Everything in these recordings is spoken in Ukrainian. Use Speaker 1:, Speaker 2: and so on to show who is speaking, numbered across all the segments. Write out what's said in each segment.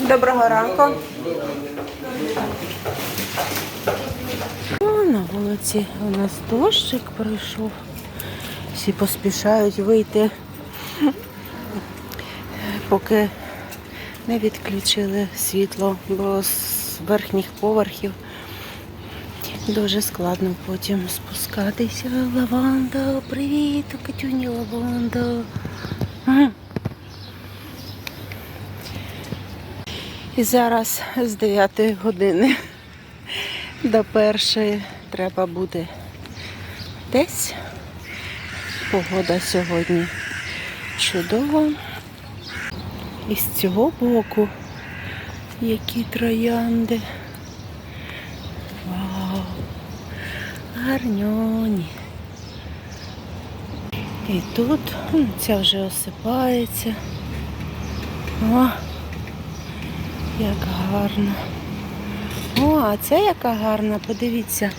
Speaker 1: Доброго ранку. О, на вулиці у нас дощик пройшов. Всі поспішають вийти, поки не відключили світло, бо з верхніх поверхів дуже складно потім спускатися. Лаванда, привіт, Катюні Лаванда. І зараз з 9 години до першої треба буде десь. Погода сьогодні чудова. І з цього боку які троянди. Вау! Гарньоні. І тут ця вже осипається. О, як гарно. О, а це яка гарна, подивіться.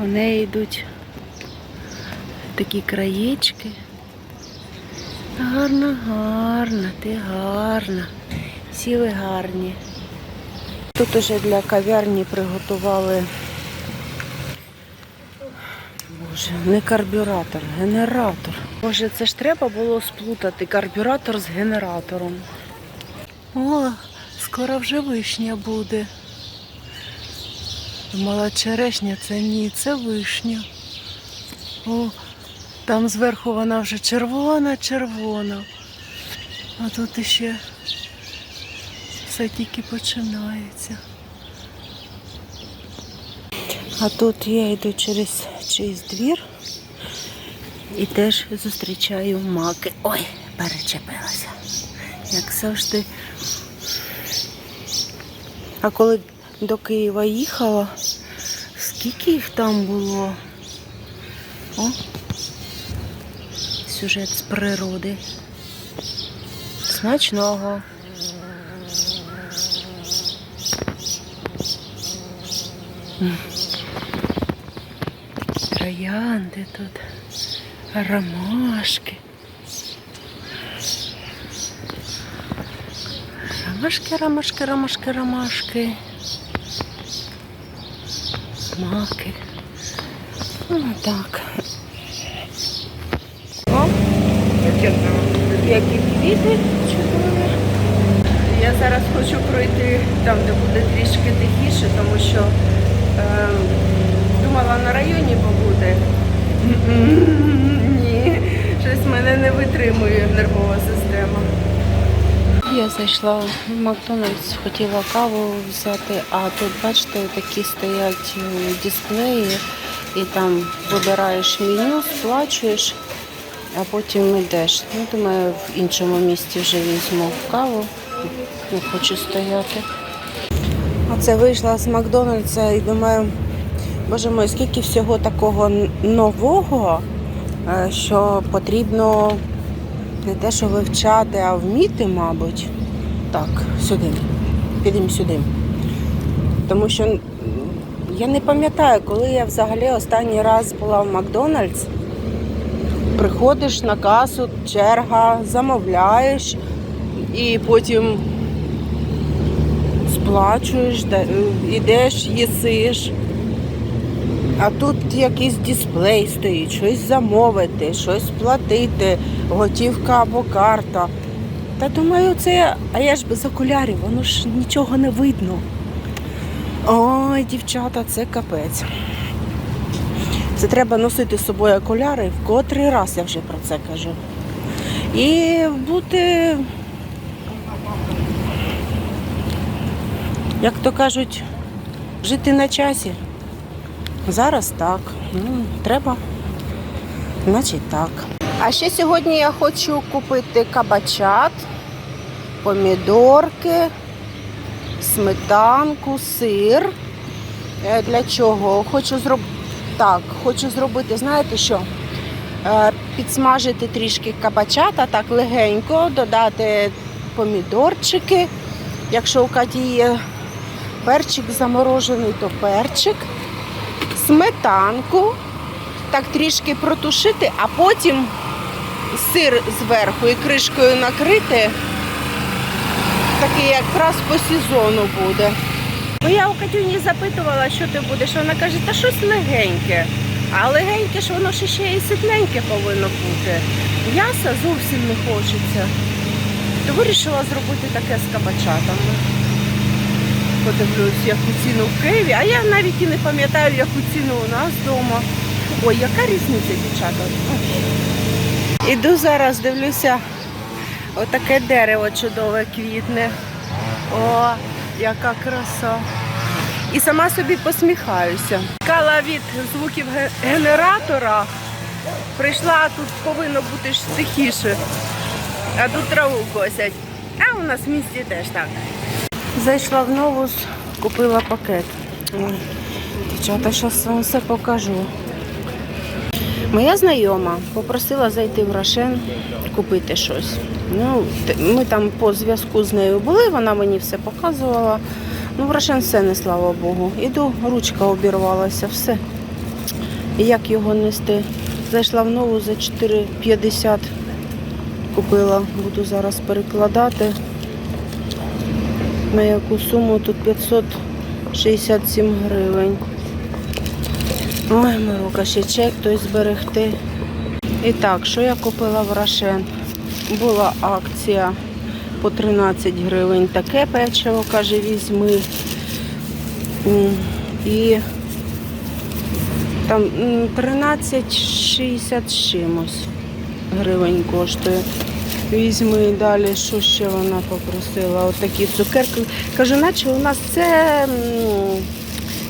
Speaker 1: У неї йдуть такі краєчки. Гарна, гарна, ти гарна. Всі ви гарні. Тут уже для кав'ярні приготували. Боже, не карбюратор, генератор. Боже, це ж треба було сплутати карбюратор з генератором. О, скоро вже вишня буде. Думала, черешня це ні, це вишня. О, там зверху вона вже червона, червона. А тут іще все тільки починається. А тут я йду через чийсь двір і теж зустрічаю маки. Ой, перечепилася. Як завжди. А коли до Києва їхала, скільки їх там було? О, сюжет з природи. Смачного. М. Троянди тут, ромашки. Ромашки, ромашки, ромашки, ромашки. Маки. Ну так. О, які квіти чудові. Я зараз хочу пройти там, де буде трішки тихіше, тому що е, думала на районі побути. Ні, щось мене не витримує нервова система. Я зайшла в Макдональдс, хотіла каву взяти, а тут, бачите, такі стоять е, дисплеї, і там вибираєш меню, сплачуєш, а потім йдеш. Ну, думаю, в іншому місті вже візьму каву. Не хочу стояти. Оце вийшла з Макдональдса і думаю, боже мой, скільки всього такого нового, е, що потрібно не те, що вивчати, а вміти, мабуть. Так, сюди. Підемо сюди. Тому що я не пам'ятаю, коли я взагалі останній раз була в Макдональдс. Приходиш на касу, черга, замовляєш і потім сплачуєш, е, йдеш, їсиш. А тут якийсь дисплей стоїть, щось замовити, щось платити, готівка або карта. Та думаю, це, а я ж без окулярів, воно ж нічого не видно. Ой, дівчата, це капець. Це треба носити з собою окуляри, в котрий раз я вже про це кажу. І бути, як то кажуть, жити на часі. Зараз так. Ну, треба. Значить так. А ще сьогодні я хочу купити кабачат, помідорки, сметанку, сир. Е, Для чого? Хочу зробити так, хочу зробити, знаєте що? Е, Підсмажити трішки кабачата, так легенько, додати помідорчики. Якщо у Каті є перчик заморожений, то перчик сметанку, так трішки протушити, а потім сир зверху і кришкою накрити такий якраз по сезону буде. Ну я у Катюні запитувала, що ти будеш. Вона каже, та щось легеньке. А легеньке ж воно ж ще і ситненьке повинно бути. М'яса зовсім не хочеться. То вирішила зробити таке з кабачатами. Подивлюсь, яку ціну в Києві, а я навіть і не пам'ятаю, яку ціну у нас вдома. Ой, яка різниця, дівчата? Іду зараз, дивлюся, отаке дерево чудове квітне. О, яка краса. І сама собі посміхаюся. Чекала від звуків генератора. Прийшла, тут повинно бути ж тихіше. А тут траву косять. А у нас в місті теж так. Зайшла в новус, купила пакет. Дівчата, зараз вам все покажу. Моя знайома попросила зайти в Рошен, купити щось. Ну, ми там по зв'язку з нею були, вона мені все показувала. Ну, в Рошен все не слава Богу. Іду, ручка обірвалася, все. І як його нести? Зайшла в нову за 4,50 купила, буду зараз перекладати. На яку суму тут 567 гривень. Ой, Мирока, ще чек той зберегти. І так, що я купила в Рошен? Була акція по 13 гривень. Таке печиво, каже, візьми. І там 13,60 чимось гривень коштує. Візьми далі, що ще вона попросила? Отакі цукерки. Кажу, наче у нас це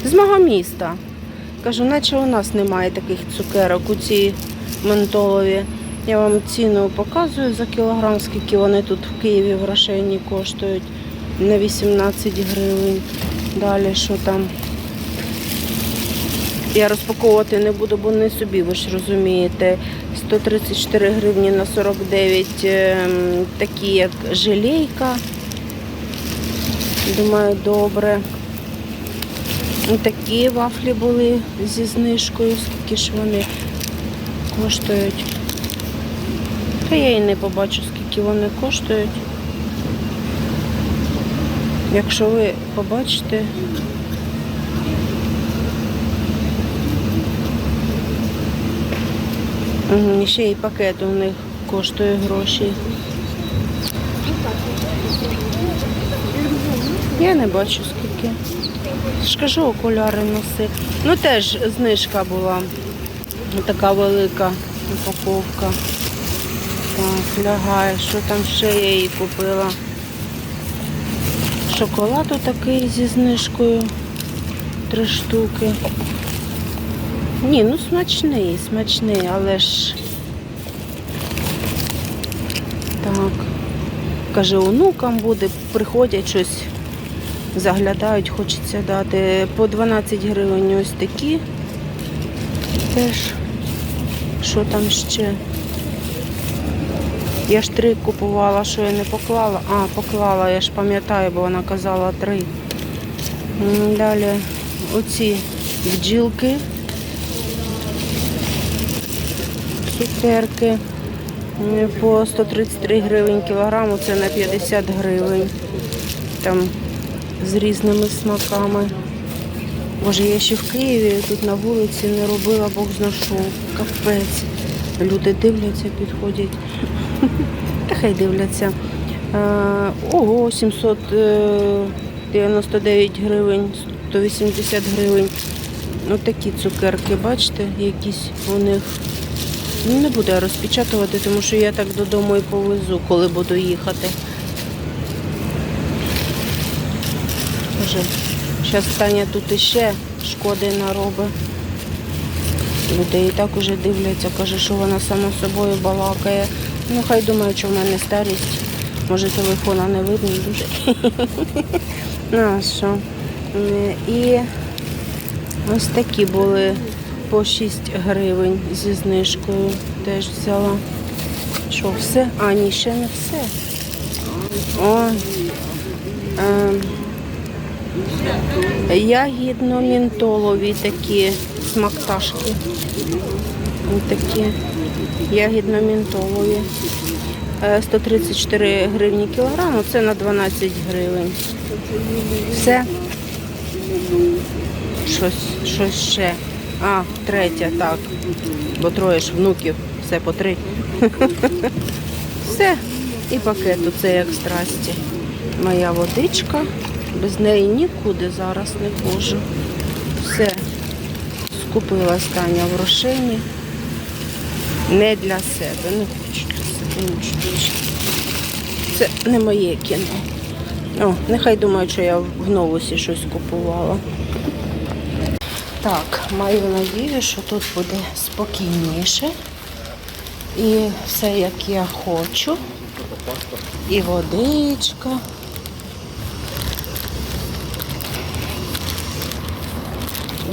Speaker 1: з мого міста. Кажу, наче у нас немає таких цукерок у ці ментолові. Я вам ціну показую за кілограм, скільки вони тут в Києві в коштують на 18 гривень. Далі що там? Я розпаковувати не буду, бо не собі, ви ж розумієте. 134 гривні на 49 ем, такі як желейка. Думаю, добре. І такі вафлі були зі знижкою, скільки ж вони коштують. Та я і не побачу, скільки вони коштують. Якщо ви побачите, І ще і пакет у них коштує гроші. Я не бачу скільки. ж окуляри носи. Ну теж знижка була. Така велика упаковка. Так, лягає. Що там ще я її купила? Шоколад такий зі знижкою. Три штуки. Ні, ну смачний, смачний, але ж так. Каже, онукам буде, приходять щось, заглядають, хочеться дати. По 12 гривень ось такі. Теж, що там ще? Я ж три купувала, що я не поклала. А, поклала, я ж пам'ятаю, бо вона казала три. Далі оці бджілки. Цукерки по 133 гривень кілограму, це на 50 гривень. Там з різними смаками. Боже, я ще в Києві тут на вулиці не робила, Бог знайшов. Капець. Люди дивляться, підходять. Та хай дивляться. Е, Ого, 799 гривень, 180 гривень. Ось такі цукерки, бачите, якісь у них. Ну, Не буду розпечатувати, тому що я так додому і повезу, коли буду їхати. Зараз Таня тут іще шкоди наробить. Люди і так уже дивляться, каже, що вона сама собою балакає. Ну, хай думає, що в мене старість. Може, телефона не видно дуже. Ну, а що? Е, І ось такі були по 6 гривень зі знижкою. Теж взяла. Що, все? А, ні, ще не все. О, е, ягідно-мінтолові такі смакташки. Такі ягідно-мінтолові. Е, 134 гривні кілограму, це на 12 гривень. Все. Щось, щось ще. А, третє, так. Бо троє ж внуків, все по три. Все. І пакет це як страсті. Моя водичка. Без неї нікуди зараз не ходжу. Все. Скупила Таня в Рошені. Не для себе. Не хочу для себе. Це не моє кіно. О, нехай думають, що я в новусі щось купувала. Так, маю надію, що тут буде спокійніше. І все як я хочу. І водичка.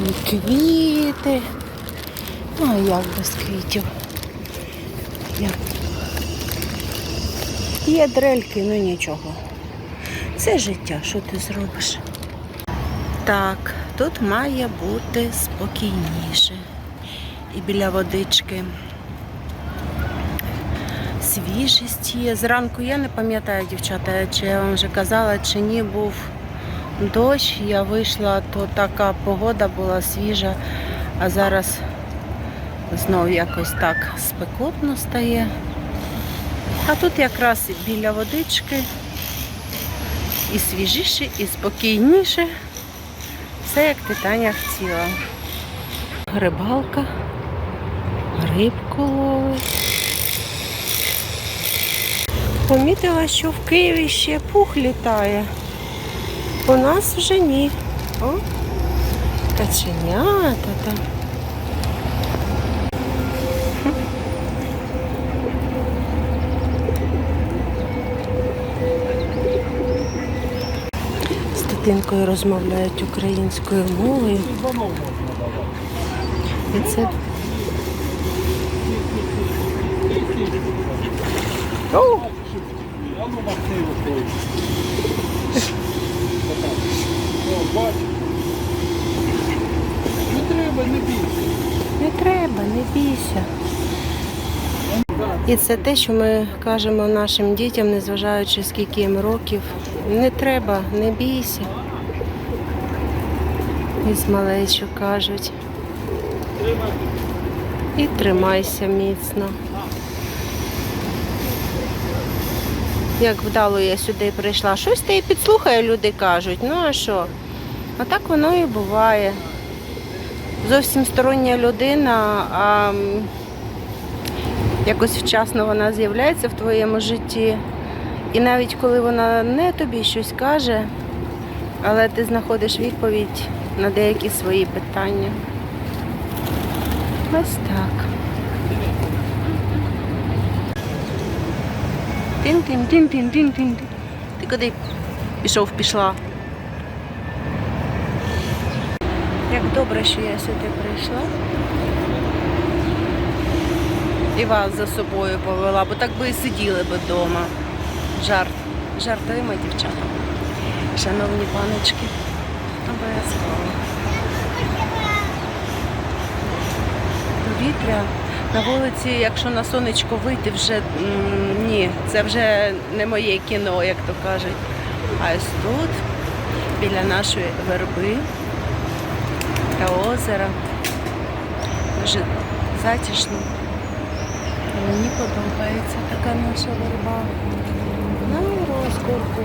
Speaker 1: І квіти. Ну, а як без квітів? Як? Є дрельки, ну нічого. Це життя, що ти зробиш? Так, тут має бути спокійніше. І біля водички свіжість є. Зранку я не пам'ятаю, дівчата, чи я вам вже казала, чи ні, був дощ. Я вийшла, то така погода була свіжа, а зараз знову якось так спекотно стає. А тут якраз біля водички і свіжіше, і спокійніше. Все як ти Таня хотіла. Рибалка, рибку ловить. Помітила, що в Києві ще пух літає. У нас вже ні. О, каченята там. Дитинкою розмовляють українською мовою. І це!
Speaker 2: Не треба, не бійся.
Speaker 1: Не треба, не бійся. І це те, що ми кажемо нашим дітям, незважаючи скільки їм років. Не треба, не бійся. І з малечу кажуть. І тримайся міцно. Як вдало я сюди прийшла. Щось ти підслухає, люди кажуть. Ну а що? А так воно і буває. Зовсім стороння людина, а якось вчасно вона з'являється в твоєму житті. І навіть коли вона не тобі щось каже, але ти знаходиш відповідь на деякі свої питання. Ось так. Тин-тин-тин-тин-тин-тин. Ти куди пішов, пішла? Як добре, що я сюди прийшла. І вас за собою повела, бо так би і сиділи би вдома. Жарт. Жартуємо, дівчата. Шановні паночки. Обов'язково. Повітря на вулиці, якщо на сонечко вийти, вже ні, це вже не моє кіно, як то кажуть. А ось тут, біля нашої верби та озера. Дуже затишно. Мені подобається така наша верба. На розкорку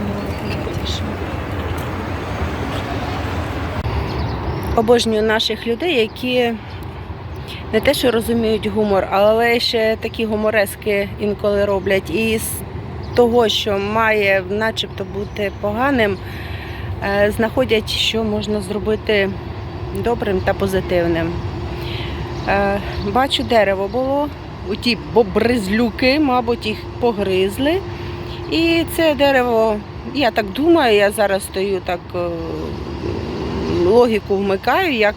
Speaker 1: затишно. Обожнюю наших людей, які не те, що розуміють гумор, але ще такі гуморески інколи роблять. І з того, що має начебто бути поганим, е, знаходять, що можна зробити добрим та позитивним. Е, Бачу, дерево було. Ті бобризлюки, мабуть, їх погризли. І це дерево, я так думаю, я зараз стою так, е, логіку вмикаю, як,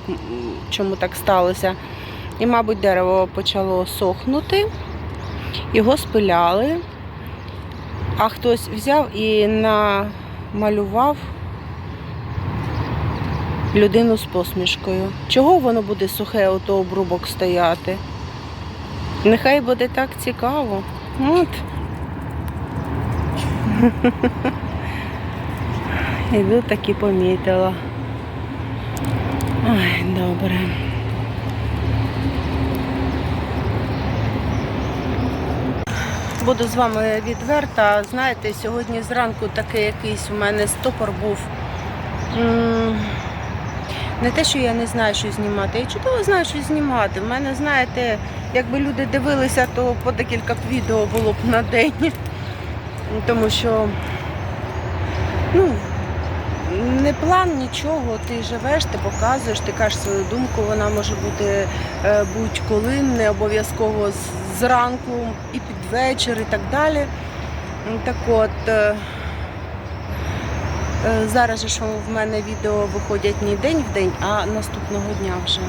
Speaker 1: чому так сталося. І, мабуть, дерево почало сохнути, його спиляли, а хтось взяв і намалював людину з посмішкою. Чого воно буде сухе, ото обрубок стояти? Нехай буде так цікаво. От. Іду так і помітила. Ой, добре. Буду з вами відверта. Знаєте, сьогодні зранку такий якийсь у мене стопор був. Не те, що я не знаю, що знімати. Я чудово знаю, що знімати. В мене, знаєте, якби люди дивилися, то по декілька відео було б на день. Тому що, ну, не план нічого, ти живеш, ти показуєш, ти кажеш свою думку, вона може бути е, будь-коли, не обов'язково зранку і під вечір і так далі. Так от, е, е, зараз же в мене відео виходять не день в день, а наступного дня вже.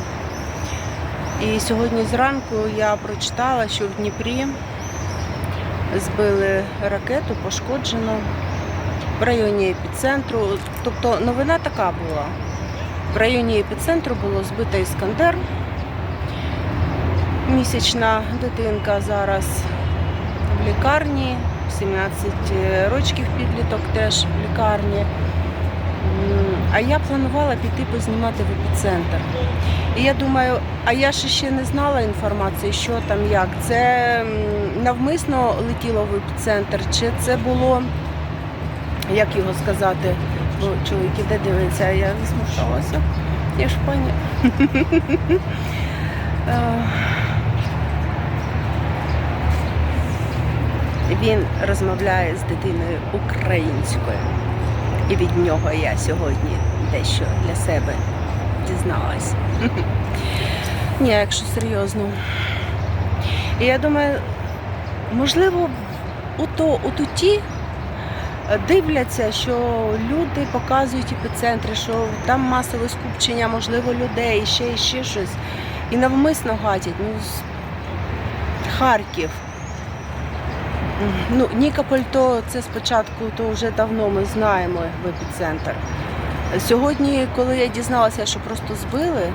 Speaker 1: І сьогодні зранку я прочитала, що в Дніпрі збили ракету, пошкоджено в районі епіцентру. Тобто новина така була. В районі епіцентру було збито Іскандер. Місячна дитинка зараз в лікарні, 17 років підліток теж в лікарні. А я планувала піти познімати в епіцентр. І я думаю, а я ж ще не знала інформації, що там як. Це навмисно летіло в епіцентр, чи це було, як його сказати, бо чоловік іде дивиться, а я засмущалася. Я ж пані. Е, Він розмовляє з дитиною українською. І від нього я сьогодні дещо для себе дізналась. Ні, якщо серйозно. І я думаю, можливо, ото, ото ті дивляться, що люди показують епіцентри, що там масове скупчення, можливо, людей, ще і ще щось. І навмисно гатять. Ну, Харків. Ну, Нікополь то це спочатку, то вже давно ми знаємо в епіцентр. Сьогодні, коли я дізналася, що просто збили,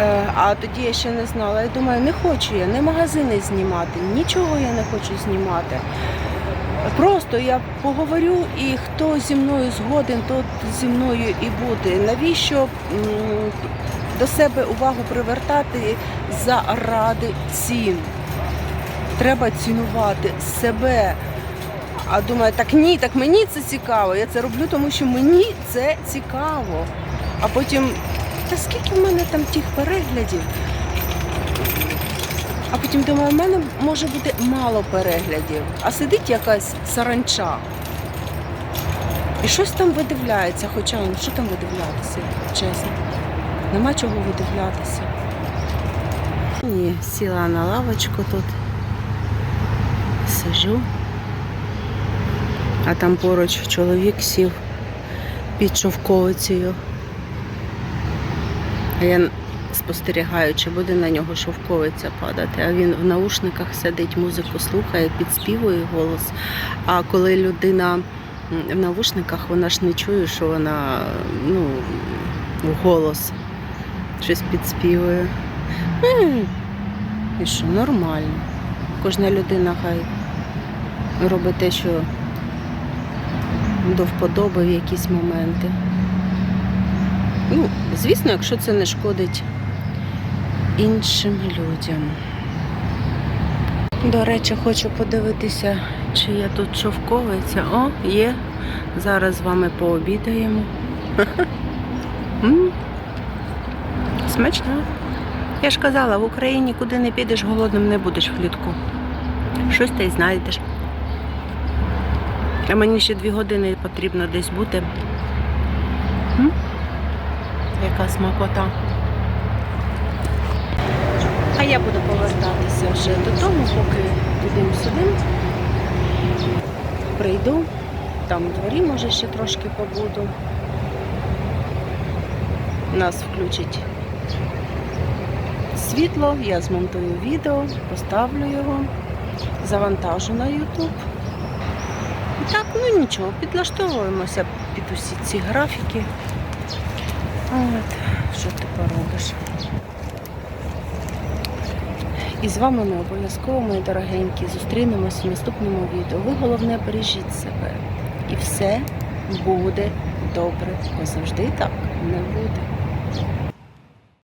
Speaker 1: е, а тоді я ще не знала, я думаю, не хочу я не магазини знімати, нічого я не хочу знімати. Просто я поговорю і хто зі мною згоден, тот зі мною і буде. Навіщо до себе увагу привертати заради цін? Треба цінувати себе. А думаю, так ні, так мені це цікаво. Я це роблю, тому що мені це цікаво. А потім, та скільки в мене там тих переглядів? А потім думаю, в мене може бути мало переглядів, а сидить якась саранча. І щось там видивляється, хоча ну, що там видивлятися, чесно. Нема чого видивлятися. Ні, сіла на лавочку тут. Сижу. А там поруч чоловік сів під шовковицею. А я спостерігаю, чи буде на нього шовковиця падати. А він в наушниках сидить, музику слухає, підспівує голос. А коли людина в наушниках, вона ж не чує, що вона ну, голос щось підспівує. І що, нормально. Кожна людина хай робить те, що до вподоби в якісь моменти. Ну, звісно, якщо це не шкодить іншим людям. До речі, хочу подивитися, чи є тут шовковиця. О, є. Зараз з вами пообідаємо. Смачно. Я ж казала, в Україні куди не підеш, голодним не будеш влітку. Щось й знайдеш. А мені ще дві години потрібно десь бути. М? Яка смакота. А я буду повертатися вже додому, поки підемо сюди. Прийду, там в дворі, може, ще трошки побуду. Нас включить світло, я змонтую відео, поставлю його, завантажу на YouTube. І так, ну нічого, підлаштовуємося під усі ці графіки. От, що ти поробиш? І з вами ми обов'язково, мої дорогенькі, зустрінемось в наступному відео. Ви головне бережіть себе. І все буде добре, бо завжди так не буде.